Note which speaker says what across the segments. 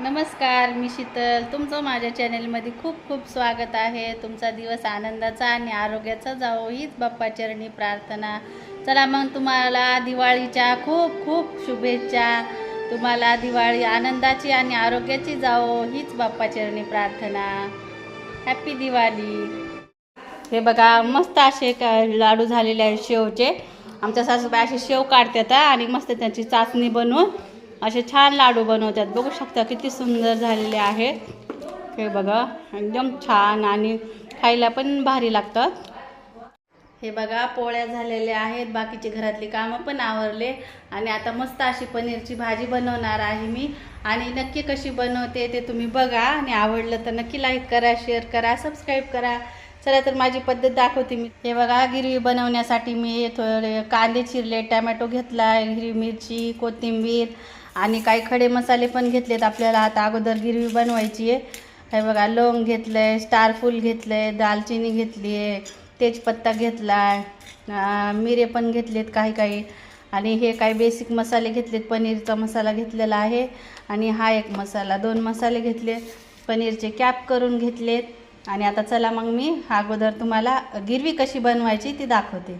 Speaker 1: नमस्कार मी शीतल. तुमचं माझ्या चॅनेलमध्ये खूप खूप स्वागत आहे. तुमचा दिवस आनंदाचा आणि आरोग्याचा जावो हीच बाप्पाचरणी प्रार्थना. चला मग तुम्हाला दिवाळीच्या खूप खूप शुभेच्छा. तुम्हाला दिवाळी आनंदाची आणि आरोग्याची जावो हीच बाप्पाचरणी प्रार्थना. हॅपी दिवाळी. हे बघा मस्त असे का लाडू झालेले आहेत शेवचे. आमच्या सासूबाई असे शेव काढतात आणि मस्त त्यांची चाचणी बनवून असे छान लाडू बनवतात. बघू शकता किती सुंदर झालेले आहेत हे बघा एकदम छान आणि खायला पण भारी लागतात. हे बघा पोळ्या झालेल्या आहेत. बाकीचे घरातली कामं पण आवरले. आणि आता मस्त अशी पनीरची भाजी बनवणार आहे मी. आणि नक्की कशी बनवते ते तुम्ही बघा. आणि आवडलं तर नक्की लाईक करा शेअर करा सबस्क्राईब करा. चला तर माझी पद्धत दाखवते मी. हे बघा गिरवी बनवण्यासाठी मी थोडे कांदे चिरले टमॅटो घेतला हिरवी मिरची कोथिंबीर आणि काही खडे मसाले पण घेतलेत आपल्याला. आता अगोदर गिरवी बनवायची आहे. हे बघा लवंग घेतलं आहे स्टारफूल घेतलं आहे दालचिनी घेतली आहे तेजपत्ता घेतला आहे मिरे पण घेतलेत काही काही. आणि हे काही बेसिक मसाले घेतलेत. पनीरचा मसाला घेतलेला आहे. आणि हा एक मसाला दोन मसाले घेतले. पनीरचे कॅप करून घेतलेत. आणि आता चला मग मी अगोदर तुम्हाला गिरवी कशी बनवायची ती दाखवते.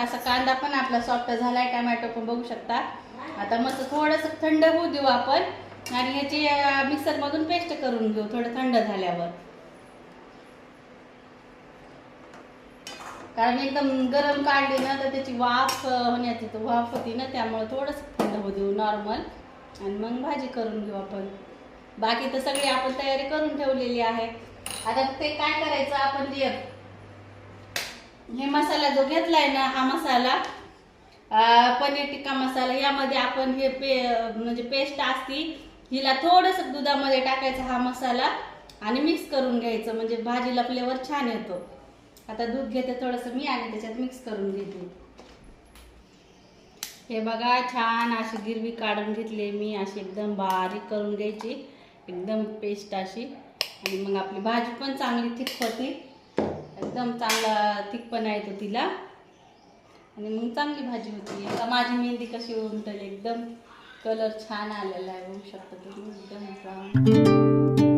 Speaker 1: असा कांदा पण आपला सॉफ्ट झालाय टमॅटो पण बघू शकता. आता मस्त थोडंसं थंड होऊ देऊ आपण. आणि ह्याची मिक्सर मिक्सरमधून पेस्ट करून घेऊ थोडं थंड झाल्यावर. कारण एकदम गरम काढली ना तर त्याची वाफ होण्याची वाफ होती ना त्यामुळे थोडंसं थंड होऊ देऊ नॉर्मल आणि मग भाजी करून घेऊ आपण. बाकी तर सगळी आपण तयारी करून ठेवलेली आहे. आता ते काय करायचं आपण जे हे मसाला जो घेतलाय ना हा मसाला पनीर टिक्का मसाला यामध्ये आपण हे पे म्हणजे पेस्ट असती हिला थोडंसं दुधामध्ये टाकायचा हा मसाला आणि मिक्स करून घ्यायचं. म्हणजे भाजीला फ्लेवर छान येतो. आता दूध घेते थोडंसं मी आणि त्याच्यात मिक्स करून घेते. हे बघा छान अशी गिरवी काढून घेतली मी. अशी एकदम बारीक करून घ्यायची. एकदम पेस्ट अशी. आणि मग आपली भाजी पण चांगली थिक होती. एकदम चांगला थिकपणा येतो तिला. आणि मग चांगली भाजी होती. आता माझी मेहंदी कशी उमटली एकदम कलर छान आलेला आहे. होऊ शकतो तुम्ही एकदम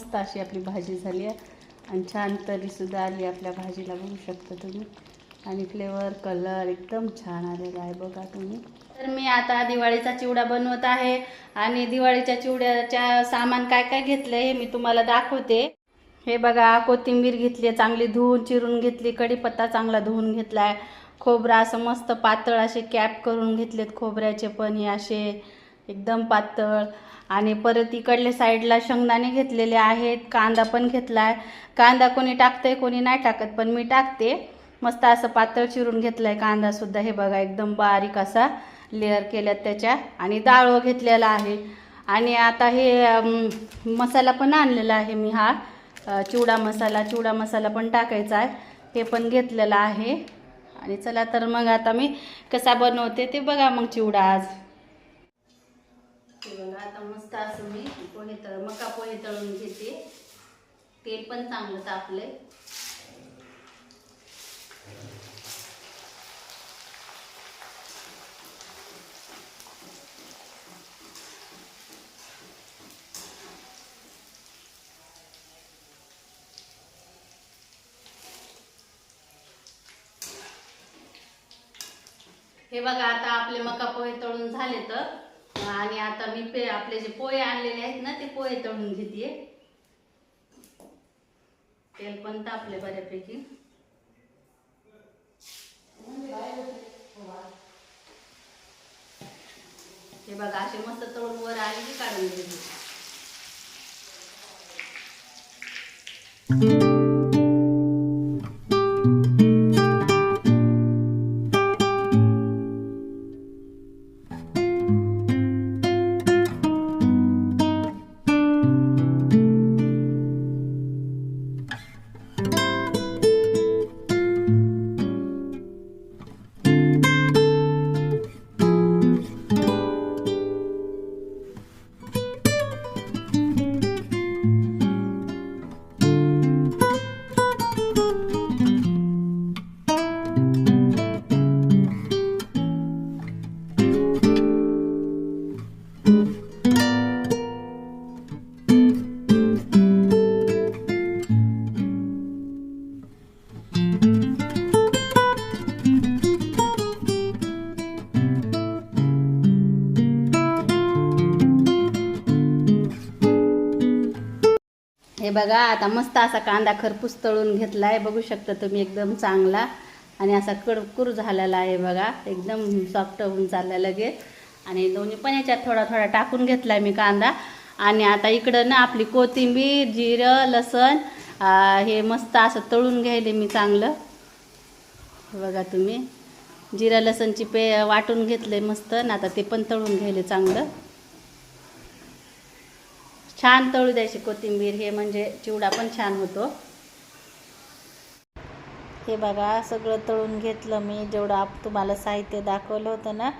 Speaker 1: मस्त अशी आपली भाजी झाली आहे. आणि छान तरीसुद्धा आली आपल्या भाजीला बघू शकता तुम्ही. आणि फ्लेवर कलर एकदम छान आलेला आहे बघा तुम्ही. तर मी आता दिवाळीचा चिवडा बनवत आहे. आणि दिवाळीच्या चिवड्याच्या सामान काय काय घेतलं हे मी तुम्हाला दाखवते. हे बघा कोथिंबीर घेतली आहे चांगली धुवून चिरून घेतली कढीपत्ता चांगला धुवून घेतला आहे खोबरा असं मस्त पातळ असे कॅप करून घेतलेत खोबऱ्याचे पण हे असे. एकदम पातळ. आणि परत इकडले साईडला शेंगदाणे घेतलेले आहेत. कांदा पण घेतला आहे कांदा कोणी टाकतंय कोणी नाही टाकत पण मी टाकते. मस्त असं पातळ चिरून घेतलं आहे कांदासुद्धा हे बघा एकदम बारीक असा लेअर केल्यात त्याच्या. आणि डाळ घेतलेला आहे. आणि आता हे मसाला पण आणलेला आहे मी हा. चिवडा मसाला. चिवडा मसाला पण टाकायचा आहे. हे पण घेतलेला आहे. आणि चला तर मग आता मी कसा बनवते ते बघा मग चिवडा आज. हे बघा आता मस्त असं मी पोहे तळ मका पोहे तळून घेते. तेल पण चांगलं तापलंय. हे बघा आता आपले मका पोहे तळून झाले तर आणि आता मी पे आपले जे पोहे आणलेले आहेत ना ते पोहे तळून घेते तेल पण तापले बऱ्यापैकी. हे बघा असे मस्त तळून वर आले की काढून घेते हे बघा आता मस्त असा कांदा खरपूस तळून घेतला आहे बघू शकता तुम्ही एकदम चांगला आणि असा कडकूर झालेला आहे बघा. एकदम सॉफ्ट होऊन चालला लगेच. आणि दोन्ही पण याच्यात थोडा थोडा टाकून घेतला आहे मी कांदा. आणि आता इकडं ना आपली कोथिंबीर जिरं लसण हे मस्त असं तळून घ्यायले मी चांगलं. हे बघा तुम्ही. जिरं लसणची पे वाटून घेतले मस्त. ना आता ते पण तळून घ्यायले चांगलं. छान तळू द्यायची कोथिंबीर हे म्हणजे चिवडा पण छान होतो. हे बघा सगळं तळून घेतलं मी. जेवढं आप तुम्हाला साहित्य दाखवलं होतं ना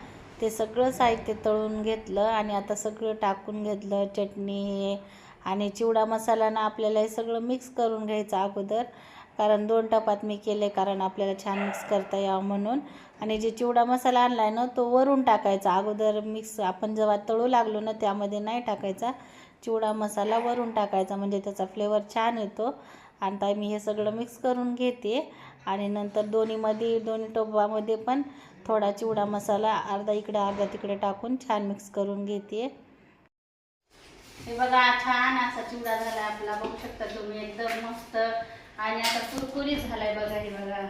Speaker 1: ते सगळं साहित्य तळून घेतलं आणि आता सगळं टाकून घेतलं चटणी हे आणि चिवडा मसाला ना आपल्याला हे सगळं मिक्स करून घ्यायचं अगोदर. कारण दोन टपात मी केले कारण आपल्याला छान मिक्स करता यावं म्हणून. आणि जे चिवडा मसाला आणला आहे ना तो वरून टाकायचा. अगोदर मिक्स आपण जेव्हा तळू लागलो ना त्यामध्ये नाही टाकायचा. चिवडा मसाला वरून टाकायचा म्हणजे त्याचा फ्लेवर छान येतो. आता मी हे सगळं मिक्स करून घेते. आणि नंतर दोन्हीमध्ये दोन्ही टोपामध्ये पण थोडा चिवडा मसाला अर्धा इकडे अर्धा तिकडे टाकून छान मिक्स करून घेते. हे बघा छान असा चिवडा झाला आपला. बघू शकता तुम्ही एकदम मस्त. आणि आता कुरकुरी झालाय बघा हे बघा.